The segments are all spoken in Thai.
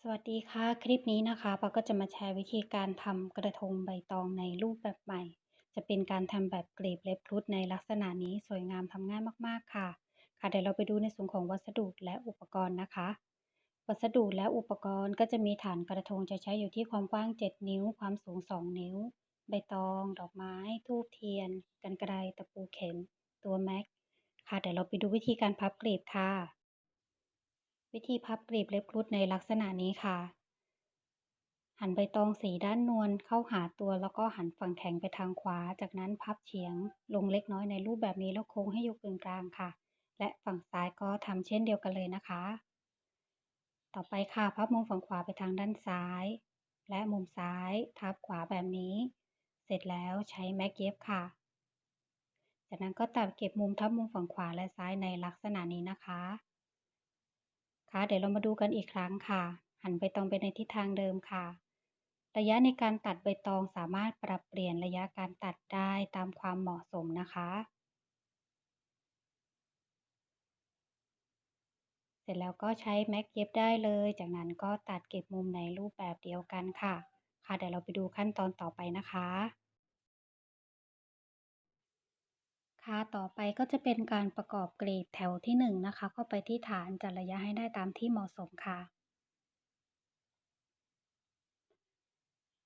สวัสดีค่ะ คลิปนี้นะคะปาก็จะมาแชร์วิธีการทำกระทงใบตองในรูปแบบใหม่ จะเป็นการทำแบบกลีบเล็บครุฑในลักษณะนี้สวยงามทำง่ายมากๆค่ะ ค่ะเดี๋ยวเราไปดูในส่วนของวัสดุและอุปกรณ์นะคะ วัสดุและอุปกรณ์ก็จะมีฐานกระทงจะใช้อยู่ที่ความกว้าง 7 นิ้ว ความสูง 2 นิ้ว ใบตอง ดอกไม้ทูบเทียน กันไกรตะปูเข็ม ตัวแม็กค่ะเดี๋ยวเราไปดูวิธีการพับกลีบค่ะ วิธีพับกลีบเล็บครุฑในลักษณะนี้ค่ะ หันใบตองสีด้านนวลเข้าหาตัวแล้วก็หันฝั่งแข็งไปทางขวา จากนั้นพับเฉียงลงเล็กน้อยในรูปแบบนี้แล้วโค้งให้อยู่กึ่งกลางค่ะ และฝั่งซ้ายก็ทำเช่นเดียวกันเลยนะคะ ต่อไปค่ะพับมุมฝั่งขวาไปทางด้านซ้าย และมุมซ้ายทับขวาแบบนี้ เสร็จแล้วใช้แม็กเย็บค่ะ จากนั้นก็ตัดเก็บมุมทับมุมฝั่งขวาและซ้ายในลักษณะนี้นะคะ ค่ะเดี๋ยวเรามาดูกันอีกครั้งค่ะ หันใบตองไปในทิศทางเดิมค่ะ ระยะในการตัดใบตองสามารถปรับเปลี่ยนระยะการตัดได้ตามความเหมาะสมนะคะ เสร็จแล้วก็ใช้แม็กเย็บได้เลย จากนั้นก็ตัดเก็บมุมในรูปแบบเดียวกันค่ะ ค่ะเดี๋ยวเราไปดูขั้นตอนต่อไปนะคะ คะ ต่อไปก็จะเป็นการประกอบกลีบแถวที่1นนะคะเข้าไปที่ฐานจัดระยะให้ได้ตามที่เหมาะสมค่ะ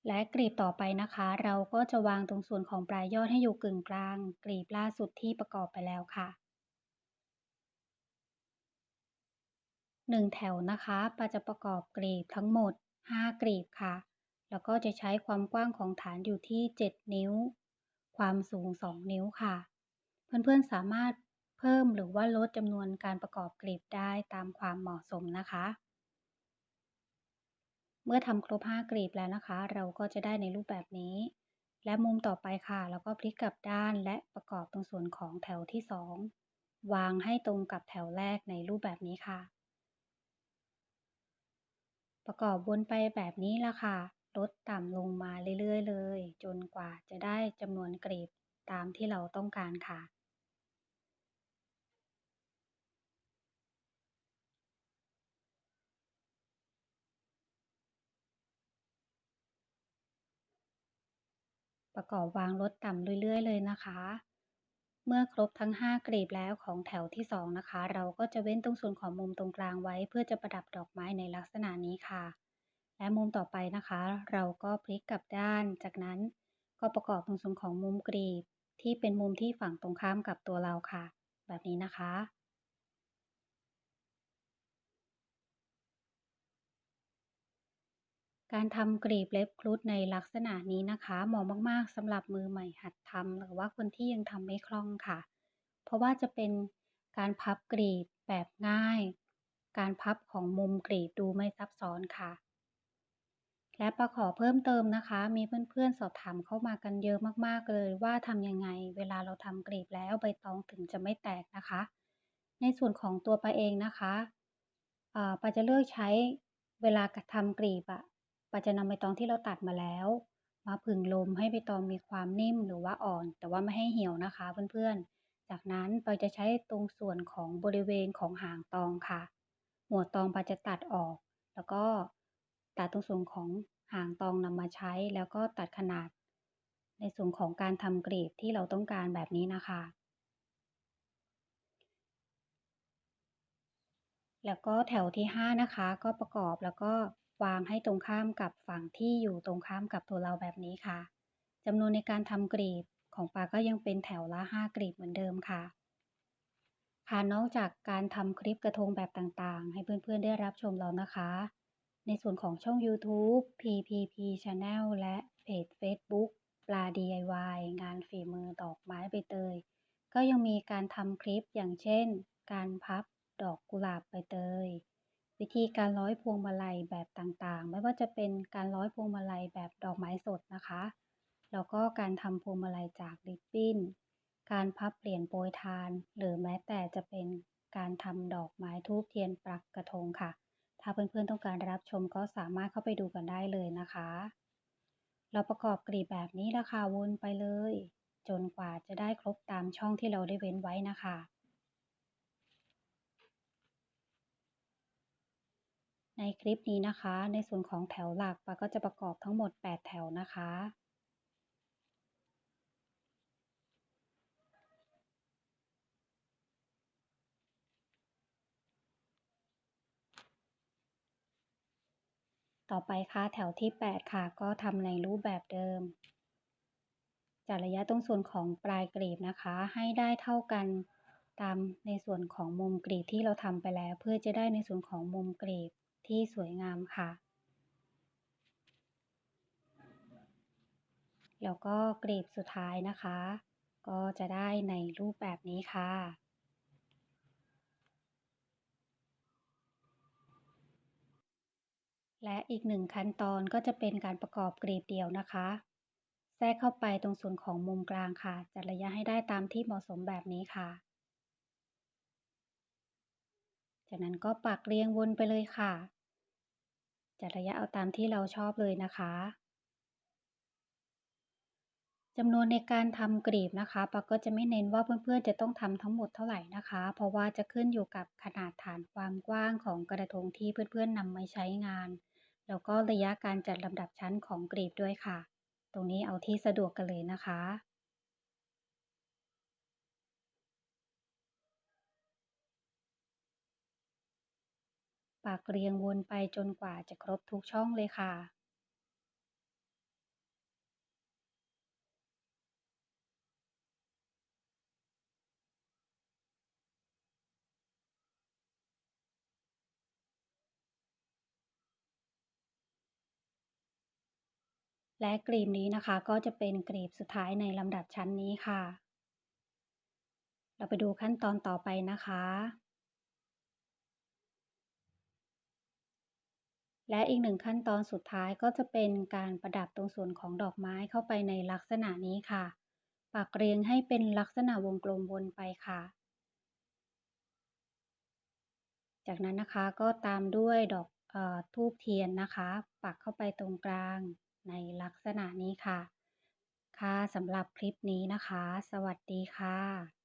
และกลีบต่อไปนะคะ เราก็จะวางตรงส่วนของปลายยอดให้อยู่กึ่งกลางกลีบล่าสุดที่ประกอบไปแล้วค่ะหนึ่งแถวนะคะปาจะประกอบกลีบทั้งหมด 5กลีบค่ะ แล้วก็จะใช้ความกว้างของฐานอยู่ที่ 7 นิ้ว ความสูง 2 นิ้วค่ะ เพื่อนๆสามารถเพิ่มหรือว่าลดจำนวนการประกอบกลีบได้ตามความเหมาะสมนะคะ เมื่อทำครบ 5 กลีบแล้วนะคะ เราก็จะได้ในรูปแบบนี้ และมุมต่อไปค่ะเราก็พลิกกลับด้านและประกอบตรงส่วนของแถวที่ 2 วางให้ตรงกับแถวแรกในรูปแบบนี้ค่ะ ประกอบวนไปแบบนี้ละค่ะลดต่ำลงมาเรื่อยๆเลย จนกว่าจะได้จำนวนกลีบตามที่เราต้องการค่ะ ประกอบวางลดต่ำเรื่อยๆ เลยนะคะ เมื่อครบทั้ง 5 กลีบแล้วของแถวที่ 2 นะคะ เราก็จะเว้นตรงส่วนของมุมตรงกลางไว้ เพื่อจะประดับดอกไม้ในลักษณะนี้ค่ะ และมุมต่อไปนะคะ เราก็พลิกกลับด้าน จากนั้นก็ประกอบตรงส่วนของมุมกรีบ ที่เป็นมุมที่ฝั่งตรงข้ามกับตัวเราค่ะ แบบนี้นะคะ การทำกลีบเล็บครุฑในลักษณะนี้นะคะเหมาะมากๆสำหรับมือใหม่หัดทำหรือว่าคนที่ยังทำไม่คล่องค่ะ เพราะว่าจะเป็นการพับกลีบแบบง่าย การพับของมุมกลีบดูไม่ซับซ้อนค่ะ และประขอเพิ่มเติมนะคะ มีเพื่อนๆสอบถามเข้ามากันเยอะมากๆเลยว่าทำยังไง เวลาเราทำกลีบแล้วใบตองถึงจะไม่แตกนะคะ ในส่วนของตัวปาเองนะคะปาจะเลือกใช้เวลาทำกลีบอะ ปาจะนำใบตองที่เราตัดมาแล้ว มาผึ่งลมให้ใบตองมีความนิ่มหรือว่าอ่อน แต่ว่าไม่ให้เหี่ยวนะคะเพื่อนๆ จากนั้นปาจะใช้ตรงส่วนของบริเวณของหางตองค่ะ หัวตองปาจะตัดออก แล้วก็ตัดตรงส่วนของหางตองนำมาใช้แล้วก็ตัดขนาด ในส่วนของการทำกรีบที่เราต้องการแบบนี้นะคะ แล้วก็แถวที่ 5 นะคะ ก็ประกอบแล้วก็ วางให้ตรงข้ามกับฝั่งที่อยู่ตรงข้ามกับตัวเราแบบนี้ค่ะจำนวนในการทำกรีบของปลาก็ยังเป็นแถวละ 5 กรีบเหมือนเดิมค่ะ ค่ะนอกจากการทำคลิปกระทงแบบต่างๆ ให้เพื่อนๆได้รับชมแล้วนะคะ ในส่วนของช่อง YouTube PPP Channel และเพจ Facebook ปลา DIY งานฝีมือดอกไม้ใบเตย ก็ยังมีการทำคลิปอย่างเช่น การพับดอกกุหลาบใบเตย วิธีการร้อยพวงมาลัยแบบต่างๆ ไม่ว่าจะเป็นการร้อยพวงมาลัยแบบดอกไม้สดนะคะ แล้วก็การทำพวงมาลัยจากริบบิ้น การพับเปลี่ยนโปรยทาน หรือแม้แต่จะเป็นการทำดอกไม้ทูบเทียนปักกระทงค่ะ ถ้าเพื่อนๆต้องการรับชมก็สามารถเข้าไปดูกันได้เลยนะคะ เราประกอบกลีบแบบนี้ราคาวนไปเลย จนกว่าจะได้ครบตามช่องที่เราได้เว้นไว้นะคะ ในคลิปนี้นะคะ ในส่วนของแถวหลักปาก็จะประกอบทั้งหมด 8 แถวนะคะ ต่อไปค่ะแถวที่ 8 ค่ะ ก็ทำในรูปแบบเดิม จัดระยะตรงส่วนของปลายกลีบนะคะ ให้ได้เท่ากันตามในส่วนของมุมกลีบที่เราทำไปแล้ว เพื่อจะได้ในส่วนของมุมกลีบ ที่สวยงามค่ะ แล้วก็กลีบสุดท้ายนะคะ ก็จะได้ในรูปแบบนี้ค่ะและอีกหนึ่งขั้นตอนก็จะเป็นการประกอบกลีบเดี่ยวนะคะ แทรกเข้าไปตรงส่วนของมุมกลางค่ะ จัดระยะให้ได้ตามที่เหมาะสมแบบนี้ค่ะ จากนั้นก็ปักเรียงวนไปเลยค่ะ จัดระยะเอาตามที่เราชอบเลยนะคะจำนวนในการทำกลีบนะคะปาก็จะไม่เน้นว่าเพื่อนๆจะต้องทำทั้งหมดเท่าไหร่นะคะ เพราะว่าจะขึ้นอยู่กับขนาดฐานความกว้างของกระทงที่เพื่อนๆนำมาใช้งาน แล้วก็ระยะการจัดลำดับชั้นของกลีบด้วยค่ะ ตรงนี้เอาที่สะดวกกันเลยนะคะ ปักเรียงวนไปจนกว่าจะครบทุกช่องเลยค่ะ และกลีบนี้นะคะก็จะเป็นกลีบสุดท้ายในลำดับชั้นนี้ค่ะ เราไปดูขั้นตอนต่อไปนะคะ และอีกหนึ่งขั้นตอนสุดท้ายก็จะเป็นการประดับตรงส่วนของดอกไม้เข้าไปในลักษณะนี้ค่ะ ปักเรียงให้เป็นลักษณะวงกลมวนไปค่ะ จากนั้นนะคะก็ตามด้วยดอกอทูบเทียนนะคะ ปักเข้าไปตรงกลางในลักษณะนี้ค่ะ ค่ะสำหรับคลิปนี้นะคะ สวัสดีค่ะ